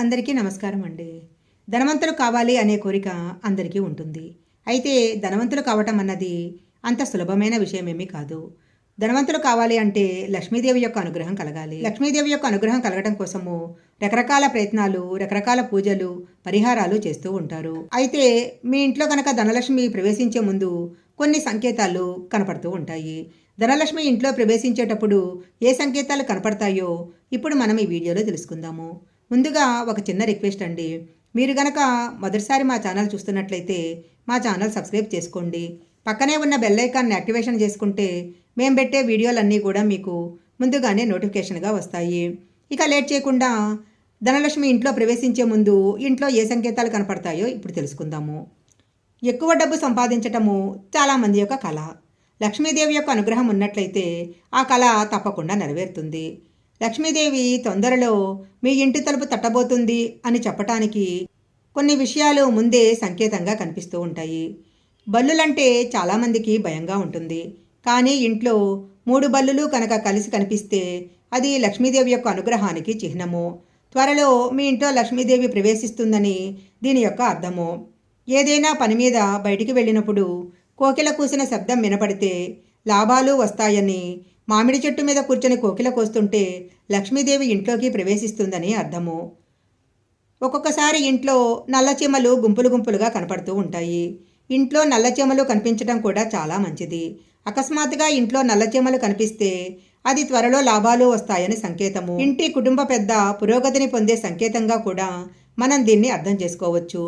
అందరికీ నమస్కారం అండి. ధనవంతులు కావాలి అనే కోరిక అందరికీ ఉంటుంది. అయితే ధనవంతులు కావటం అన్నది అంత సులభమైన విషయమేమీ కాదు. ధనవంతులు కావాలి అంటే లక్ష్మీదేవి యొక్క అనుగ్రహం కలగాలి. లక్ష్మీదేవి యొక్క అనుగ్రహం కలగడం కోసము రకరకాల ప్రయత్నాలు రకరకాల పూజలు పరిహారాలు చేస్తూ ఉంటారు. అయితే మీ ఇంట్లో కనుక ధనలక్ష్మి ప్రవేశించే ముందు కొన్ని సంకేతాలు కనపడుతూ ఉంటాయి. ధనలక్ష్మి ఇంట్లో ప్రవేశించేటప్పుడు ఏ సంకేతాలు కనపడతాయో ఇప్పుడు మనం ఈ వీడియోలో తెలుసుకుందాము. ముందుగా ఒక చిన్న రిక్వెస్ట్ అండి. మీరు గనక మొదటిసారి మా ఛానల్ చూస్తున్నట్లయితే మా ఛానల్ సబ్స్క్రైబ్ చేసుకోండి. పక్కనే ఉన్న బెల్ ఐకాన్ని యాక్టివేషన్ చేసుకుంటే మేము పెట్టే వీడియోలన్నీ కూడా మీకు ముందుగానే నోటిఫికేషన్గా వస్తాయి. ఇక లేట్ చేయకుండా ధనలక్ష్మి ఇంట్లో ప్రవేశించే ముందు ఇంట్లో ఏ సంకేతాలు కనపడతాయో ఇప్పుడు తెలుసుకుందాము. ఎక్కువ డబ్బు సంపాదించటము చాలామంది యొక్క కళ లక్ష్మీదేవి యొక్క అనుగ్రహం ఉన్నట్లయితే ఆ కళ తప్పకుండా నెరవేరుతుంది. లక్ష్మీదేవి తొందరలో మీ ఇంటి తలుపు తట్టబోతుంది అని చెప్పటానికి కొన్ని విషయాలు ముందే సంకేతంగా కనిపిస్తూ ఉంటాయి. బల్లులంటే చాలామందికి భయంగా ఉంటుంది. కానీ ఇంట్లో మూడు బల్లులు కనుక కలిసి కనిపిస్తే అది లక్ష్మీదేవి యొక్క అనుగ్రహానికి చిహ్నము. త్వరలో మీ ఇంట్లో లక్ష్మీదేవి ప్రవేశిస్తుందని దీని యొక్క అర్థము. ఏదైనా పని మీద బయటికి వెళ్ళినప్పుడు కోకిల కూసిన శబ్దం వినపడితే లాభాలు వస్తాయని మామిడి చెట్టు మీద కూర్చొని కోకిల కోస్తుంటే లక్ష్మీదేవి ఇంట్లోకి ప్రవేశిస్తుందని అర్థము. ఒక్కొక్కసారి ఇంట్లో నల్లచీమలు గుంపులు గుంపులుగా కనపడుతూ ఉంటాయి. ఇంట్లో నల్లచీమలు కనిపించడం కూడా చాలా మంచిది. అకస్మాత్తుగా ఇంట్లో నల్లచీమలు కనిపిస్తే అది త్వరలో లాభాలు వస్తాయని సంకేతము. ఇంటి కుటుంబ పెద్ద పురోగతిని పొందే సంకేతంగా కూడా మనం దీన్ని అర్థం చేసుకోవచ్చు.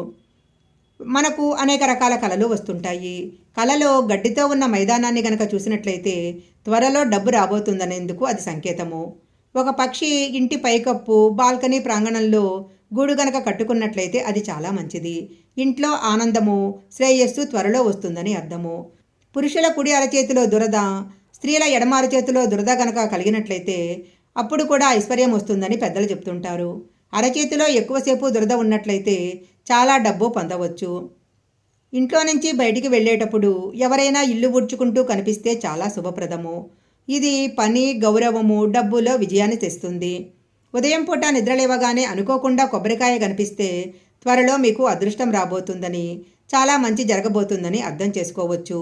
మనకు అనేక రకాల కళలు వస్తుంటాయి. కళలో గడ్డితో ఉన్న మైదానాన్ని గనక చూసినట్లయితే త్వరలో డబ్బు రాబోతుందనేందుకు అది సంకేతము. ఒక పక్షి ఇంటి పైకప్పు బాల్కనీ ప్రాంగణంలో గూడు గనక కట్టుకున్నట్లయితే అది చాలా మంచిది. ఇంట్లో ఆనందము శ్రేయస్సు త్వరలో వస్తుందని అర్థము. పురుషుల కుడి అరచేతిలో దురద స్త్రీల ఎడమ అరచేతిలో దురద గనక కలిగినట్లయితే అప్పుడు కూడా ఐశ్వర్యం వస్తుందని పెద్దలు చెప్తుంటారు. అరచేతిలో ఎక్కువసేపు దురద ఉన్నట్లయితే చాలా డబ్బు పొందవచ్చు. ఇంట్లో నుంచి బయటికి వెళ్ళేటప్పుడు ఎవరైనా ఇల్లు ఊడ్చుకుంటూ కనిపిస్తే చాలా శుభప్రదము. ఇది పని గౌరవము డబ్బులో విజయాన్ని తెస్తుంది. ఉదయం పూట నిద్రలేవగానే అనుకోకుండా కొబ్బరికాయ కనిపిస్తే త్వరలో మీకు అదృష్టం రాబోతుందని చాలా మంచి జరగబోతుందని అర్థం చేసుకోవచ్చు.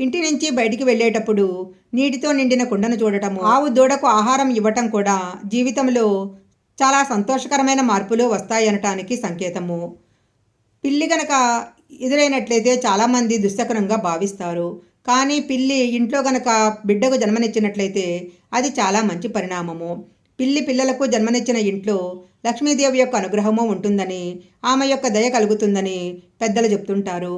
ఇంటి నుంచి బయటికి వెళ్ళేటప్పుడు నీటితో నిండిన కుండను చూడటము ఆవు దూడకు ఆహారం ఇవ్వటం కూడా జీవితంలో చాలా సంతోషకరమైన మార్పులు వస్తాయనటానికి సంకేతము. పిల్లి గనక ఎదురైనట్లయితే చాలామంది దుశ్శకరంగా భావిస్తారు. కానీ పిల్లి ఇంట్లో గనక బిడ్డకు జన్మనిచ్చినట్లయితే అది చాలా మంచి పరిణామము. పిల్లి పిల్లలకు జన్మనిచ్చిన ఇంట్లో లక్ష్మీదేవి యొక్క అనుగ్రహము ఉంటుందని ఆమె యొక్క దయ కలుగుతుందని పెద్దలు చెప్తుంటారు.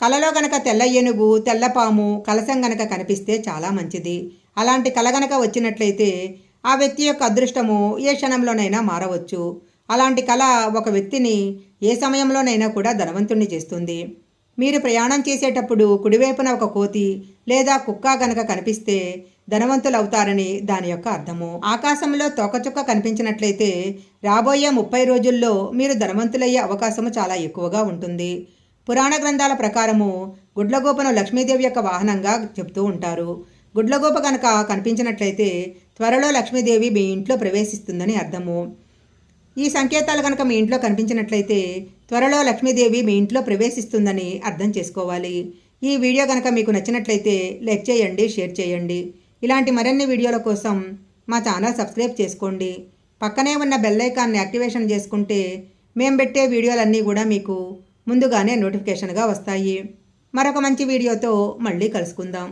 కలలో గనక తెల్ల ఏనుగు తెల్లపాము కలసం గనక కనిపిస్తే చాలా మంచిది. అలాంటి కల గనక వచ్చినట్లయితే ఆ వ్యక్తి యొక్క అదృష్టము ఏ క్షణంలోనైనా మారవచ్చు. అలాంటి కళ ఒక వ్యక్తిని ఏ సమయంలోనైనా కూడా ధనవంతుణ్ణి చేస్తుంది. మీరు ప్రయాణం చేసేటప్పుడు కుడివైపున ఒక కోతి లేదా కుక్క గనక కనిపిస్తే ధనవంతులు అవుతారని దాని యొక్క అర్థము. ఆకాశంలో తోకచుక్క కనిపించినట్లయితే రాబోయే ముప్పై రోజుల్లో మీరు ధనవంతులయ్యే అవకాశము చాలా ఎక్కువగా ఉంటుంది. పురాణ గ్రంథాల ప్రకారము గుడ్లగోపను లక్ష్మీదేవి యొక్క వాహనంగా చెప్తూ ఉంటారు. గుడ్లగోప కనుక కనిపించినట్లయితే త్వరలో లక్ష్మీదేవి మీ ఇంట్లో ప్రవేశిస్తుందని అర్థము. ఈ సంకేతాలు కనుక మీ ఇంట్లో కనిపించినట్లయితే త్వరలో లక్ష్మీదేవి మీ ఇంట్లో ప్రవేశిస్తుందని అర్థం చేసుకోవాలి. ఈ వీడియో కనుక మీకు నచ్చినట్లయితే లైక్ చేయండి షేర్ చేయండి. ఇలాంటి మరిన్ని వీడియోల కోసం మా ఛానల్ సబ్స్క్రైబ్ చేసుకోండి. పక్కనే ఉన్న బెల్ ఐకాన్ని యాక్టివేషన్ చేసుకుంటే మేము పెట్టే వీడియోలన్నీ కూడా మీకు ముందుగానే నోటిఫికేషన్గా వస్తాయి. మరొక మంచి వీడియోతో మళ్ళీ కలుసుకుందాం.